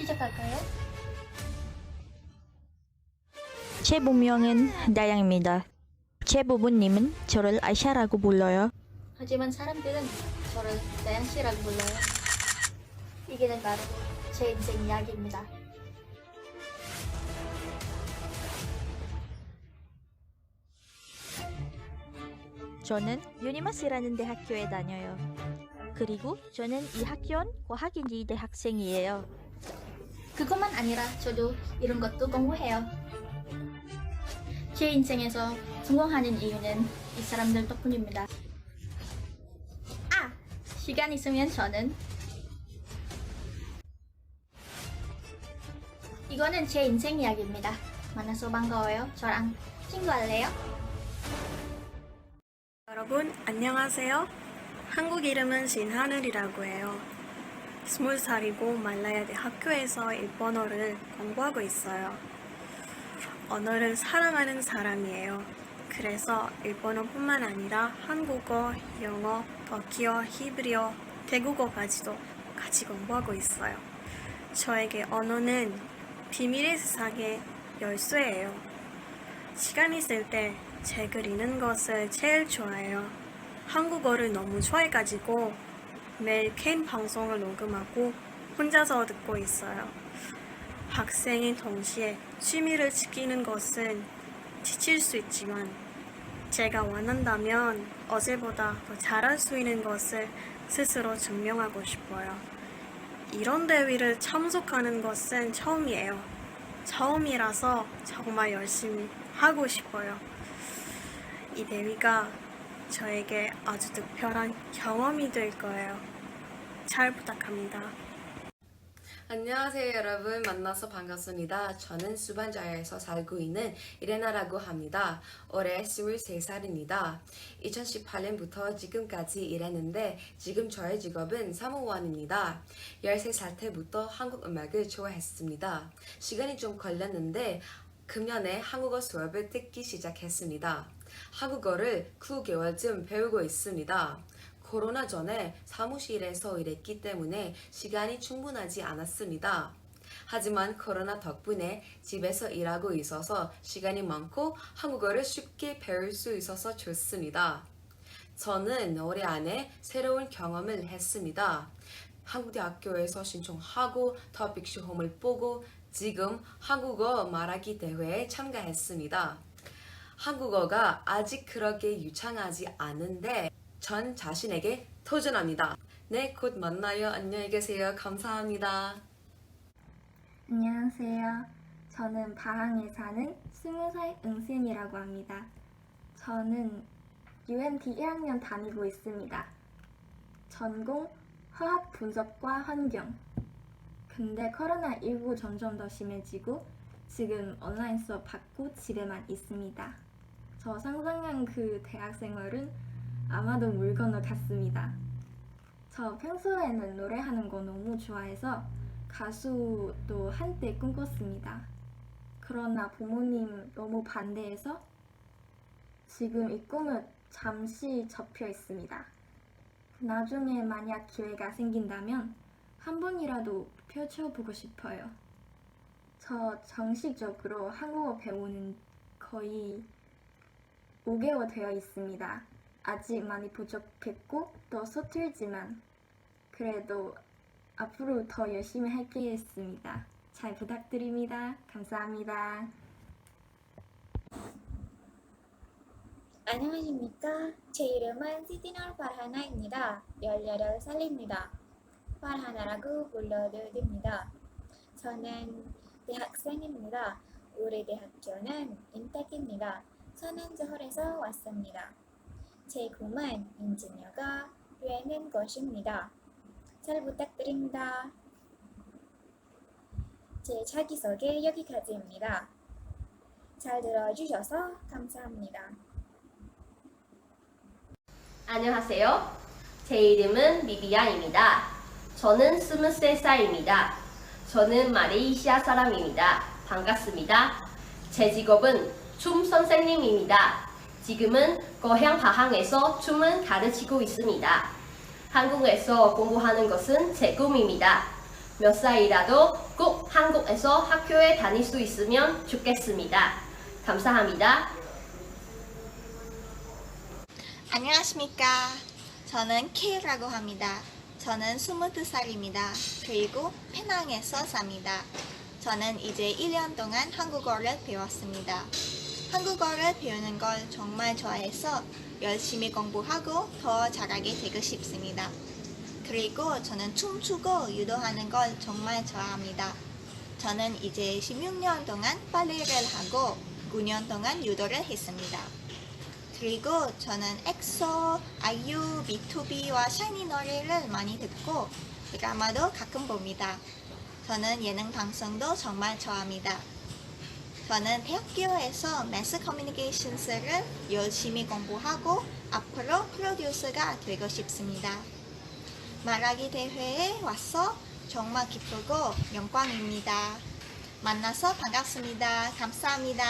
시작할까요? 제 본명은 나양입니다. 제 부모님은 저를 아샤라고 불러요. 하지만 사람들은 저를 나양 씨라고 불러요. 이게는 바로 제 인생 이야기입니다. 저는 유니마스라는 대학교에 다녀요. 그리고 저는 이 학교는 과학인지 대학생이에요. 그것만 아니라 저도 이런 것도 공부해요. 제 인생에서 성공하는 이유는 이 사람들 덕분입니다. 아! 시간 있으면 저는 이거는 제 인생 이야기입니다. 만나서 반가워요. 저랑 친구할래요? 여러분 안녕하세요. 한국 이름은 신하늘이라고 해요. 스물 살이고 말라야 대 학교에서 일본어를 공부하고 있어요. 언어를 사랑하는 사람이에요. 그래서 일본어뿐만 아니라 한국어, 영어, 터키어, 히브리어, 태국어까지도 같이 공부하고 있어요. 저에게 언어는 비밀의 세상의 열쇠예요. 시간 있을 때 책을 읽는 것을 제일 좋아해요. 한국어를 너무 좋아해가지고 매일 개인 방송을 녹음하고 혼자서 듣고 있어요. 학생인 동시에 취미를 지키는 것은 지칠 수 있지만 제가 원한다면 어제보다 더 잘할 수 있는 것을 스스로 증명하고 싶어요. 이런 대회를 참석하는 것은 처음이에요. 처음이라서 정말 열심히 하고 싶어요. 이 대회가 저에게 아주 특별한 경험이 될 거예요. 잘 부탁합니다. 안녕하세요 여러분 만나서 반갑습니다. 저는 수반자야에서 살고 있는 이레나라고 합니다. 올해 23살입니다. 2018년부터 지금까지 일했는데 지금 저의 직업은 사무원입니다. 13살 때부터 한국 음악을 좋아했습니다. 시간이 좀 걸렸는데 금년에 한국어 수업을 듣기 시작했습니다. 한국어를 9개월쯤 배우고 있습니다. 코로나 전에 사무실에서 일했기 때문에 시간이 충분하지 않았습니다. 하지만 코로나 덕분에 집에서 일하고 있어서 시간이 많고 한국어를 쉽게 배울 수 있어서 좋습니다. 저는 올해 안에 새로운 경험을 했습니다. 한국대학교에서 신청하고 시험을 보고 지금 한국어 말하기 대회에 참가했습니다. 한국어가 아직 그렇게 유창하지 않은데 전 자신에게 도전합니다. 네, 곧 만나요. 안녕히 계세요. 감사합니다. 안녕하세요. 저는 바항에 사는 20살 응신이라고 합니다. 저는 UMT 1학년 다니고 있습니다. 전공 화학 분석과 환경. 근데 코로나19 점점 더 심해지고 지금 온라인 수업 받고 집에만 있습니다. 저 상상한 그 대학 생활은 아마도 물 건너 같습니다. 저 평소에는 노래하는 거 너무 좋아해서 가수도 한때 꿈꿨습니다. 그러나 부모님 너무 반대해서 지금 이 꿈을 잠시 접혀 있습니다. 나중에 만약 기회가 생긴다면 한 번이라도 펼쳐보고 싶어요. 저 정식적으로 한국어 배우는 거의 5개월 되어 있습니다. 아직 많이 부족했고 또 서툴지만 그래도 앞으로 더 열심히 하겠습니다. 잘 부탁드립니다. 감사합니다. 안녕하십니까. 제 이름은 시티널 파르하나입니다. 18살입니다. 파르하나라고 불러도 됩니다. 저는 대학생입니다. 우리 대학교는 인텍입니다. 저는 서울에서 왔습니다. 제 꿈은 인지니어가 되는 것입니다. 잘 부탁드립니다. 제 자기소개 여기까지입니다. 잘 들어주셔서 감사합니다. 안녕하세요. 제 이름은 미비아입니다. 저는 23살입니다. 저는 마레이시아 사람입니다. 반갑습니다. 제 직업은 춤 선생님입니다. 지금은 고향 바항에서 춤을 가르치고 있습니다. 한국에서 공부하는 것은 제 꿈입니다. 몇 살이라도 꼭 한국에서 학교에 다닐 수 있으면 좋겠습니다. 감사합니다. 안녕하십니까. 저는 K라고 합니다. 저는 22살입니다. 그리고 페낭에서 삽니다. 저는 이제 1년 동안 한국어를 배웠습니다. 한국어를 배우는 걸 정말 좋아해서 열심히 공부하고 더 잘하게 되고 싶습니다. 그리고 저는 춤추고 유도하는 걸 정말 좋아합니다. 저는 이제 16년 동안 발레를 하고 9년 동안 유도를 했습니다. 그리고 저는 엑소, 아이유, B2B와 샤이니 노래를 많이 듣고 드라마도 가끔 봅니다. 저는 예능 방송도 정말 좋아합니다. 저는 대학교에서 매스 커뮤니케이션스를 열심히 공부하고 앞으로 프로듀서가 되고 싶습니다. 말하기 대회에 와서 정말 기쁘고 영광입니다. 만나서 반갑습니다. 감사합니다.